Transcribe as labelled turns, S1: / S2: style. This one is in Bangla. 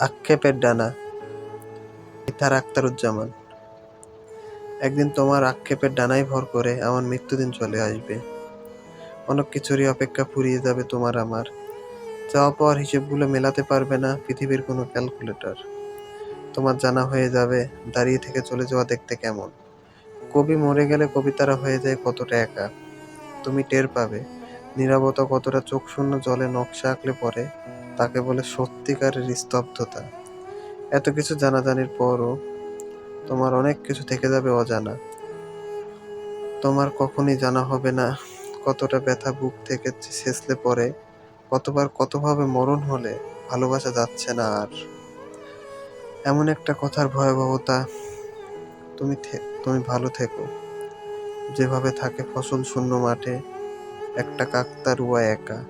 S1: আক্ষেপের ডানা। ইথার আক্তারুজ্জামান, একদিন তোমার আক্ষেপের ডানায় ভর করে আমার মৃত্যুদিন চলে আসবে। অনেক কিছুরই অপেক্ষা ফুরিয়ে যাবে তোমার আমার। চাওয়া পাওয়ার হিসেবগুলো মেলাতে পারবে না পৃথিবীর কোনো ক্যালকুলেটর। তোমার জানা হয়ে যাবে দাঁড়িয়ে থেকে চলে যাওয়া দেখতে কেমন। কবি মরে গেলে কবিতারা হয়ে যায় কতটা একা। তুমি টের পাবে, নীরবতা কতটা চোখ শূন্য জলে নকশা আঁকলে পরে তাকে বলে সত্যিকারের স্তব্ধতা। এত কিছু জানাজানির পরও তোমার অনেক কিছু থেকে যাবে অজানা। তোমার কখনই জানা হবে না কতটা ব্যথা বুক থেকে ছেঁচলে পরে কতবার কতভাবে মরণ হলে ভালোবাসা যাচ্ছে না আর। এমন একটা কথার ভয়াবহতা তুমি তুমি ভালো থেকো। যেভাবে থাকে ফসল শূন্য মাঠে, একটা কাকতারুয়া একা।